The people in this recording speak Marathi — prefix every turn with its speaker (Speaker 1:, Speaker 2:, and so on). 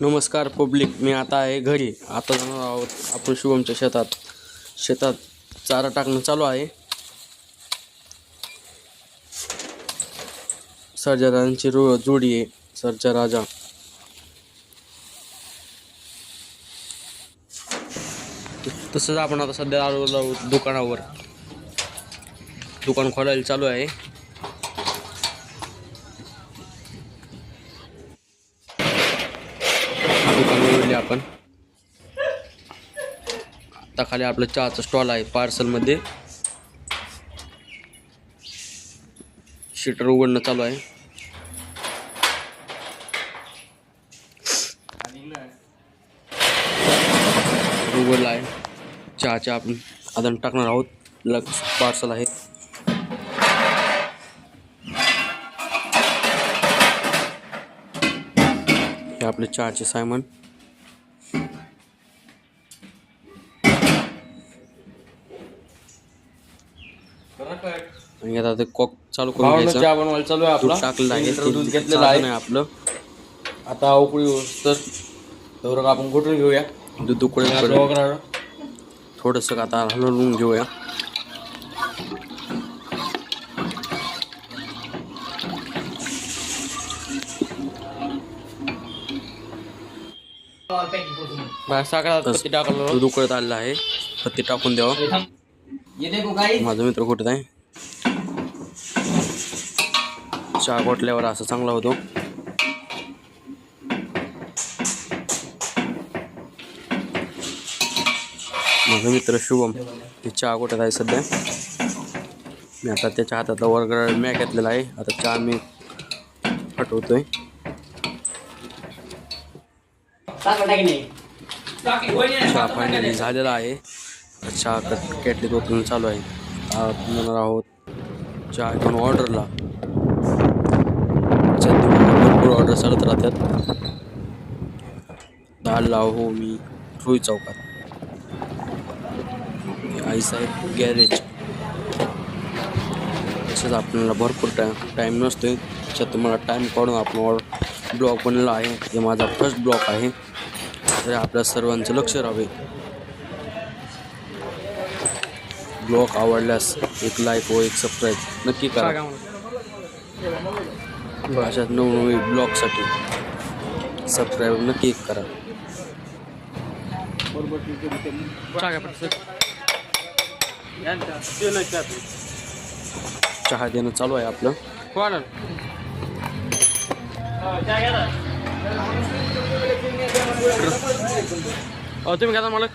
Speaker 1: नमस्कार पब्लिक मी आता आहे घरी. आता जाणार आहोत आपण शुभमच्या शेतात. शेतात चारा टाकणं चालू आहे. सरजा राजांची रो जोडी आहे सरजा राजा. तसंच आपण आता सध्या आलो दुकानावर. दुकान खोलायला चालू आहे. दुकान आपण. आता खाली आपलं चहाचं स्टॉल आहे पार्सलमध्ये शटर उघडणं चालू आहे. उघडला आहे. चहाच्या आपण आदण टाकणार आहोत. लग पार्सल आहे. हे आपले चहाचे सायमन आणि आता ते कॉक चालू करून घ्यायचं.
Speaker 2: चहा बनवायला चालू आहे
Speaker 1: दूध
Speaker 2: आपला
Speaker 1: टाकलेलं आहे
Speaker 2: दूध घेतलेलं आहे.
Speaker 1: आपलं.
Speaker 2: आता उकळी तर तेवढं आपण घोटून घेऊया?
Speaker 1: दूध
Speaker 2: वगैरे.
Speaker 1: थोडंसं आता हलवून घेऊया.
Speaker 2: साखर टाकलं
Speaker 1: दूध उकळत आलेलं आहे. पत्ती टाकून द्यावं. माझा मित्र कुठे आहे? चहा घोटल्यावर असं चांगला होतो. माझा मित्र शुभम ते चहा घोटत आहे सध्या. मी आता त्याच्या हातातला वर्ग मॅ घेतलेला आहे. आता चहा मी हटवतोय. चहा फायनली झालेला आहे. चहा कट कॅटली ओतून चालू आहे. म्हणणार आहोत चहा घेऊन ऑर्डरला भरपूर ऑर्डर चालत राहतात. दालला हो मी रुई चौकात. आईसाहेब गॅरेज तसंच आपल्याला भरपूर टाईम टाईम नसतोय. त्याच्यात तुम्हाला टाईम काढून आपण ऑर्डर ब्लॉग बनलेला आहे. हे माझा फर्स्ट ब्लॉग आहे. तर आपल्या सर्वांचं लक्ष राहावे. ब्लॉग आवडल्यास एक लाईक व एक सबस्क्राईब नक्की करा. अशाच नवनवीन ब्लॉगसाठी सबस्क्राईब नक्की करा. चहा देणं चालू आहे आपलं.
Speaker 2: तुम्ही घेता मला